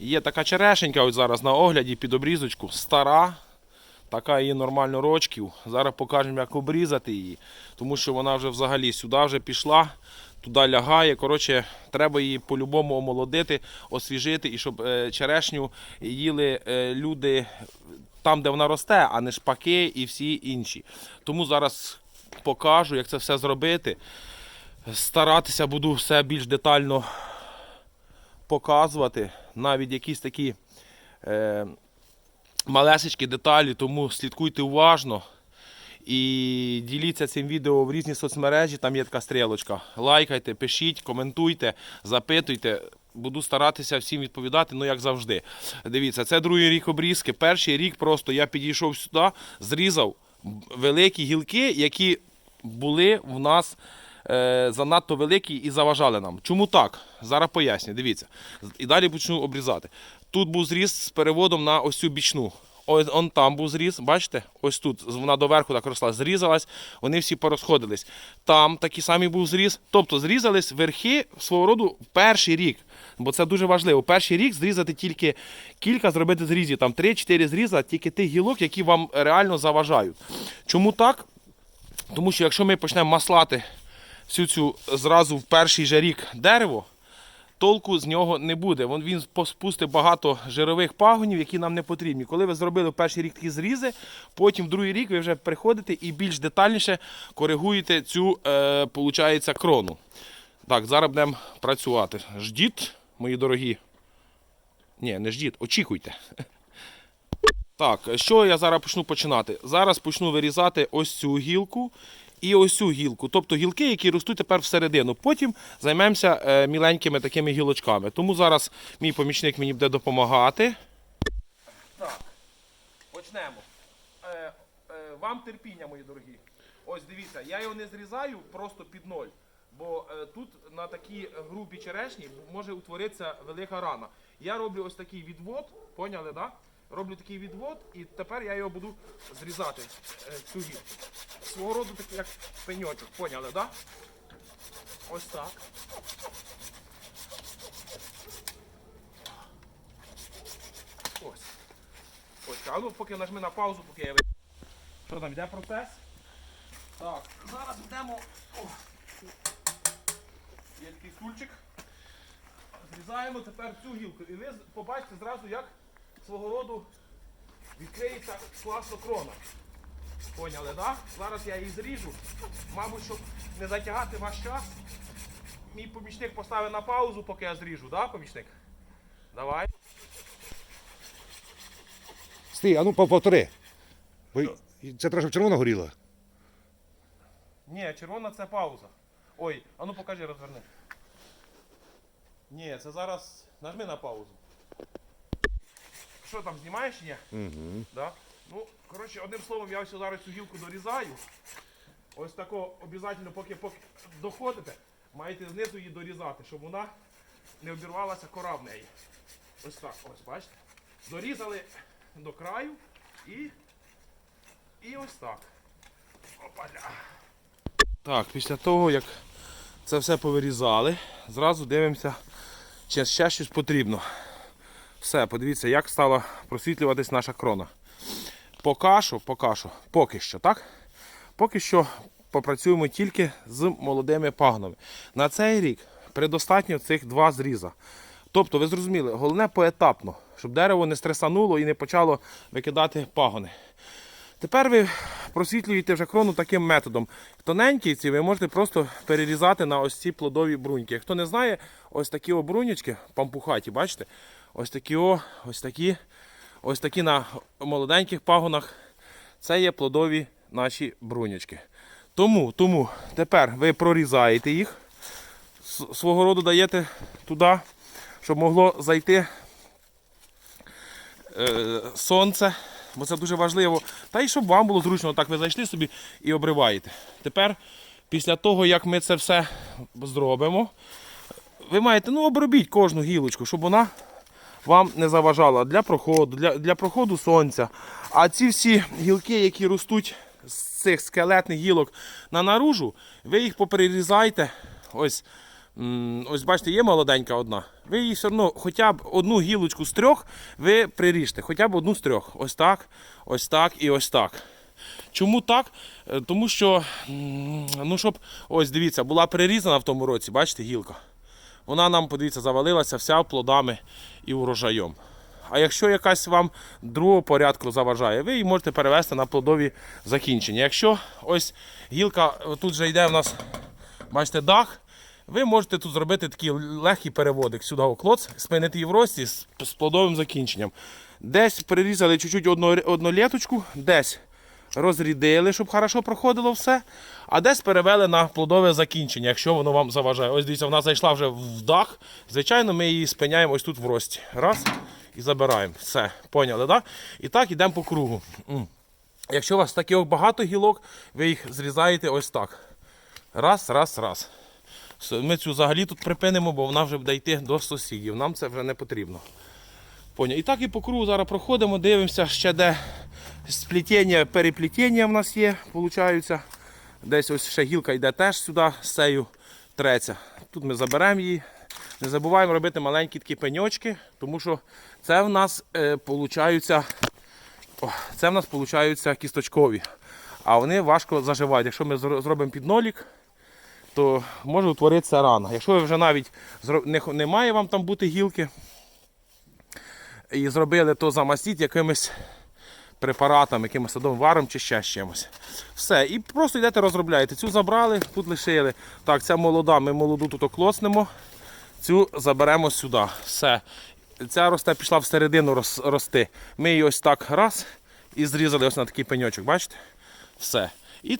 Є така черешенька ось зараз на огляді під обрізочку. Стара. Така її нормально рочків. Зараз покажемо, як обрізати її. Тому що вона вже взагалі сюди вже пішла, туди лягає. Коротше, треба її по-любому омолодити, освіжити, і щоб е, черешню їли е, люди там, де вона росте, а не шпаки і всі інші. Тому зараз покажу, як це все зробити. Старатися буду все більш детально показувати. Навіть якісь такі е, малесечкі деталі, тому слідкуйте уважно. І діліться цим відео в різні соцмережі, там є така стрілочка. Лайкайте, пишіть, коментуйте, запитуйте. Буду старатися всім відповідати, ну як завжди. Дивіться, це другий рік обрізки. Перший рік просто я підійшов сюди, зрізав великі гілки, які були в нас е, занадто великі і заважали нам. Чому так? Зараз поясню. Дивіться. І далі почну обрізати. Тут був зріз з переводом на ось цю бічну. Ось он там був зріз, бачите? Ось тут вона доверху так росла, зрізалась, вони всі порозходились. Там такий самий був зріз. Тобто зрізались верхи свого роду перший рік. Бо це дуже важливо. Перший рік зрізати тільки кілька, зробити зрізів, там 3-4 зріза, тільки тих гілок, які вам реально заважають. Чому так? Тому що якщо ми почнемо маслати всю цю зразу в перший же рік дерево, толку з нього не буде. Він спустить багато жирових пагонів, які нам не потрібні. Коли ви зробили в перший рік такі зрізи, потім в другий рік ви вже приходите і більш детальніше коригуєте цю е, получається, крону. Так, зараз будемо працювати. Ждіть, мої дорогі. Ні, не ждіть, очікуйте. Так, що я зараз почну починати? Зараз почну вирізати ось цю гілку і ось цю гілку. Тобто гілки, які ростуть тепер всередину. Потім займемося е, міленькими такими гілочками. Тому зараз мій помічник мені буде допомагати. Так, почнемо. Е, е, вам терпіння, мої дорогі. Ось дивіться, я його не зрізаю просто під ноль. Бо е, тут на такій грубій черешні може утворитися велика рана. Я роблю ось такий відвод, поняли, да? Роблю такий відвод, і тепер я його буду зрізати е, цю гілку. Свого роду такий як пеньочок, поняли, да? Ось так. Ось. Ось. А ну поки нажми на паузу, поки я Що там, йде процес? Так, зараз йдемо. Є такий стульчик. Зрізаємо тепер цю гілку. І ви побачите зразу, як свого роду відкриється класно крона. Поняли, да? Зараз я її зріжу. Мабуть, щоб не затягати ваш час. Мій помічник поставить на паузу, поки я зріжу, да, помічник? Давай. Стій, а ну пов- повтори. Бо це треба, щоб червона горіла. Ні, червона це пауза. Ой, а ну покажи, розверни. Ні, це зараз нажми на паузу. Що там, знімаєш ні? Угу. Да? Ну, коротше, одним словом, я ось зараз цю гілку дорізаю. Ось тако обов'язково, поки, поки доходите, маєте знизу її дорізати, щоб вона не обірвалася кора в неї. Ось так, ось, бачите? Дорізали до краю і. І ось так. Опаля. Так, після того, як це все повирізали, зразу дивимося, чи ще щось потрібно. Все, подивіться, як стала просвітлюватись наша крона. Поки що, поки що, так? Поки що попрацюємо тільки з молодими пагонами. На цей рік предостатньо цих два зріза. Тобто, ви зрозуміли, головне поетапно, щоб дерево не стресануло і не почало викидати пагони. Тепер ви просвітлюєте вже крону таким методом. Тоненькі ці ви можете просто перерізати на ось ці плодові бруньки. Хто не знає, ось такі о пампухаті, бачите? Ось такі о, ось такі, ось такі на молоденьких пагонах. Це є плодові наші брунючки. Тому, тому тепер ви прорізаєте їх, свого роду даєте туди, щоб могло зайти е, сонце, бо це дуже важливо. Та й щоб вам було зручно, так ви зайшли собі і обриваєте. Тепер, після того, як ми це все зробимо, ви маєте ну, обробіть кожну гілочку, щоб вона вам не заважала для проходу, для, для проходу сонця. А ці всі гілки, які ростуть з цих скелетних гілок на наружу, ви їх поперерізайте. Ось ось бачите, є молоденька одна. Ви її все одно хоча б одну гілочку з трьох ви приріжте, хоча б одну з трьох. Ось так, ось так і ось так. Чому так? Е, Тому що, ну щоб, ось дивіться, була прирізана в тому році, бачите, гілка. Вона нам, подивіться, завалилася вся плодами і урожаєм. А якщо якась вам другого порядку заважає, ви її можете перевести на плодові закінчення. Якщо ось гілка, тут же йде в нас, бачите, дах, ви можете тут зробити такий легкий переводик сюди у клоц, спинити її в рості з плодовим закінченням. Десь прирізали чуть-чуть одну, одну літочку, десь розрідили, щоб хорошо проходило все, а десь перевели на плодове закінчення, якщо воно вам заважає. Ось дивіться, вона зайшла вже в дах. Звичайно, ми її спиняємо ось тут в рості. Раз і забираємо. Все, поняли, так? І так йдемо по кругу. Якщо у вас таких багато гілок, ви їх зрізаєте ось так. Раз, раз, раз. Ми цю взагалі тут припинимо, бо вона вже буде йти до сусідів. Нам це вже не потрібно. Поняв. І так і по кругу зараз проходимо, дивимося, ще де сплетіння, переплетіння в нас є, виходить. Десь ось ще гілка йде теж сюди, з цею треться. Тут ми заберемо її. Не забуваємо робити маленькі такі пеньочки, тому що це в нас е, получаються, о, це в нас получаються кісточкові. А вони важко заживають. Якщо ми зробимо піднолік, то може утворитися рана. Якщо ви вже навіть не, х- немає вам там бути гілки, і зробили, то замастіть якимось препаратом, якимось садовим варом чи ще чимось. Все. І просто йдете розробляєте. Цю забрали, тут лишили. Так, ця молода, ми молоду тут оклоцнемо. Цю заберемо сюди. Все. Ця росте пішла всередину роз, рости. Ми її ось так раз і зрізали ось на такий пеньочок, бачите? Все. І